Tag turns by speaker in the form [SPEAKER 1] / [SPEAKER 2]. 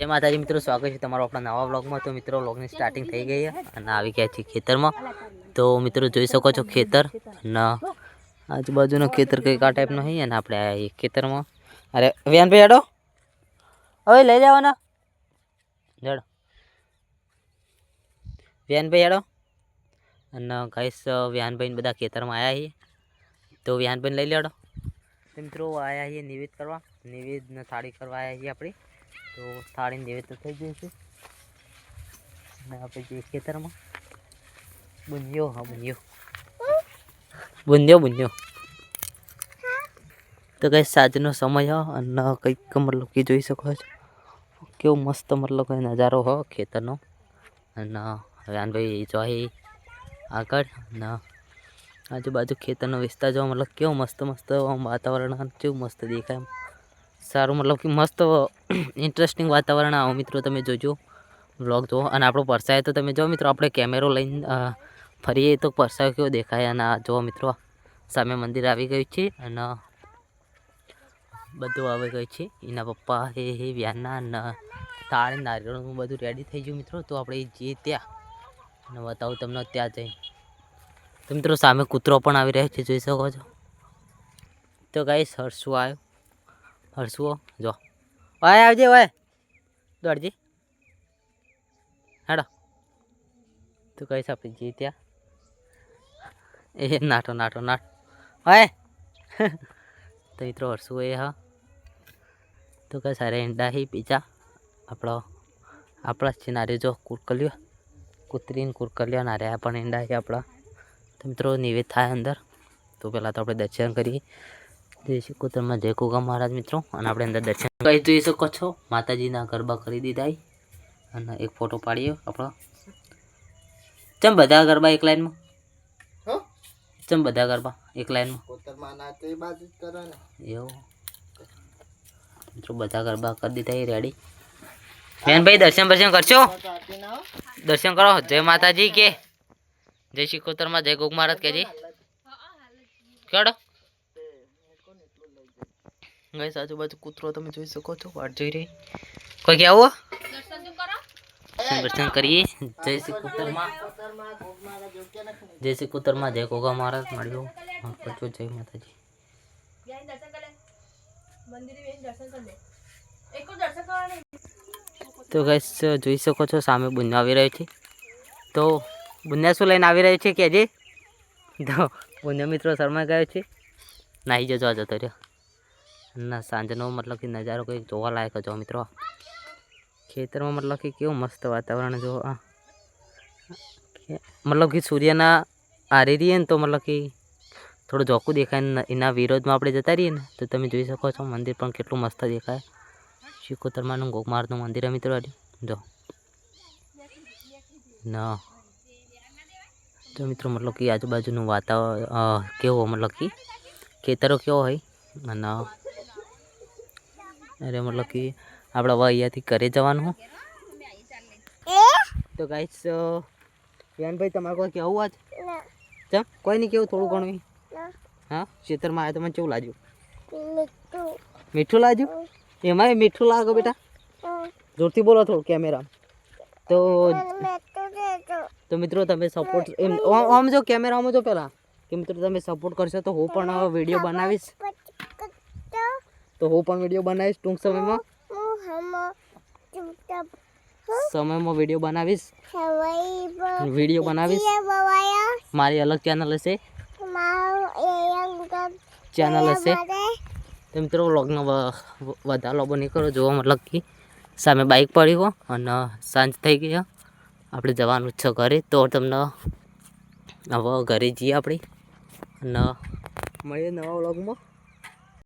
[SPEAKER 1] જય માતાજી મિત્રો, સ્વાગત છે તમારો આપણા નવા બ્લોગમાં તો મિત્રો બ્લોગની સ્ટાર્ટિંગ થઈ ગઈ છે અને આવી ગયા છીએ ખેતરમાં. તો મિત્રો, જોઈ શકો છો ખેતર અને આજુબાજુનો ખેતર કંઈક આ ટાઈપનો છે અને આપણે આ ખેતરમાં. અરે, વ્યાનભાઈ, હેડો. હવે લઈ જવાના જડો વ્યાનભાઈ, હેડો. અને કહીશ વ્યાનભાઈને બધા ખેતરમાં આવ્યા છીએ. તો વ્યાનભાઈને લઈ લેડો મિત્રો આવ્યા છીએ નિવેદ કરવા. નિવેદને થાળી કરવા આવ્યા છીએ આપણે. તો થાળીને દેવે થઈ ગયું છે. અને આપણે જે ખેતરમાં. બુંદ્યો હા બુંદ્યો બુંદ્યો બુંદ્યો તો કઈ સાંજનો સમય હ અને કંઈક મતલબ કે જોઈ શકો છો. કેવો મસ્ત મતલબ કંઈ નજારો હો ખેતરનો. અને વિહાનભાઈ જો અહીં આગળ. અને આજુબાજુ ખેતરનો વિસ્તાર જોવા મતલબ કેવો મસ્ત મસ્ત વાતાવરણ કેવું મસ્ત દેખાય સારું, મતલબ કે મસ્ત ઇન્ટરેસ્ટિંગ વાતાવરણ આવો મિત્રો, તમે જોજો વ્લોગ જુઓ અને આપણો પરસાય તો તમે જો મિત્રો, આપણે કેમેરો લઈને ફરીએ તો પરસાયો કેવો દેખાય? અને જો મિત્રો સામે મંદિર આવી ગયું છે અને બધું આવી ગયું છે. એના પપ્પા, હે હે, વ્યાના અને તાળ, નારિયેળનું બધું રેડી થઈ ગયું મિત્રો. તો આપણે જઈએ ત્યાં, અને બતાવું તમને ત્યાં જઈને. તો મિત્રો, સામે કૂતરો પણ આવી રહ્યો છે, જોઈ શકો છો. તો ગાઈસ હર્ષુ આવ્યો. હર્ષુઓ જો. વાય આવજે વાય દોડજી. હેડો. તું કઈ સાપી જી ત્યાં એ નાટો નાટો નાટ વાય તો મિત્રો, હરસુઓ એ હા. તો કઈ સારે ઈંડા હી પીજા આપણો, આપણા જ નારે જો કુરકલ્યો કૂતરીને કુરકલ્યો ના રહ્યા પણ ઈંડા છે આપણા. તો મિત્રો, નિવેદ થાય અંદર. તો પહેલાં તો આપણે દર્શન કરીએ. જય શ્રી કુતરમાં જય કુકા મહારાજ મિત્રો અને આપણે અંદર દર્શન કરી જોઈ શકો છો? માતાજીના ગરબા કરી દીધા ઈ. અને એક ફોટો પાડીએ આપણો. ચમ બધા ગરબા એક લાઈનમાં?
[SPEAKER 2] હો?
[SPEAKER 1] ચમ બધા ગરબા એક લાઈનમાં?
[SPEAKER 2] કોતરમાં ના તે બાજુ જ કરો ને.
[SPEAKER 1] એવું. મિત્રો બધા ગરબા કરી દીધા એ રેડી બેનભાઈ દર્શન દર્શન કરશો?
[SPEAKER 2] તો ચાટી ના હો.
[SPEAKER 1] દર્શન કરો? જય માતાજી કે. જય શ્રી કુતરમાં જય ગોગ મહારાજ કેજી કેડો? ગઈ આજુબાજુ કૂતરો તમે જોઈ શકો છો, વાટ જોઈ રહી. કોઈ કે આવો દર્શન કરીએ? જય શ્રી કુતરમાં. જય શ્રી કુતરમાં, જય કોગા મહારાજ, મળ્યો પચો જય માતાજી. તો ગઈસ, જોઈ શકો છો, સામે બુન્નો આવી રહ્યો છે. તો બુન્યા શું લઈને આવી રહ્યો છે કે જે તો બુન્યો મિત્રો શર્મા ગયો છે. નાહી જજો, આ જતો રહ્યો. ના, સાંજનો મતલબ કે નજારો કંઈક જોવા લાયક જો મિત્રો. ખેતરમાં મતલબ કે કેવું મસ્ત વાતાવરણ જો આ. કે- મતલબ કે સૂર્યના આરે રહીએ ને તો મતલબ કે થોડું ઝોકું દેખાય ને એના વિરોધમાં આપણે જતા રહીએ ને, તો તમે જોઈ શકો છો મંદિર પણ કેટલું મસ્ત દેખાય. શિકોતરમાનું ગોકમારનું મંદિર છે મિત્રો હજી જો. ના. તો મિત્રો મતલબ કે આજુબાજુનું વાતાવરણ કેવો મતલબ કે ખેતરો કેવો હોય? અને અરે મતલબ કે આપણે હવે અહીંયાથી ઘરે જવાનું તો ગાઈસ વિયાનભાઈ તમારે કોઈ કેવું આજ? ચમ, કોઈ નહીં, કેવું થોડું ઘણું? હા, ખેતરમાં આવ્યા તમને કેવું લાગ્યું? મીઠું લાગ્યું? એમાંય મીઠું લાગો બેટા. જોરથી બોલો થોડું કેમેરા તો તો મિત્રો, તમે સપોર્ટ એમ, આમ- જો કેમેરા આમ જો પહેલાં કે મિત્રો, તમે સપોર્ટ કરશો તો હું પણ વીડિયો બનાવીશ. તો હું પણ વીડિયો બનાવીશ ટૂંક સમયમાં. સમયમાં વીડિયો બનાવીશ. વીડિયો બનાવીશ. મારી અલગ ચેનલ હશે. ચેનલ હશે. તો મિત્રો વ્લોગનો વધારે નહીં કરો. જોવા મતલબ કે સામે બાઇક પડી હો અને સાંજ થઈ ગયા આપણે જવાનું છે ઘરે. તો તમને હવે ઘરે જઈએ આપણે. અને મળીએ નવા વ્લોગમાં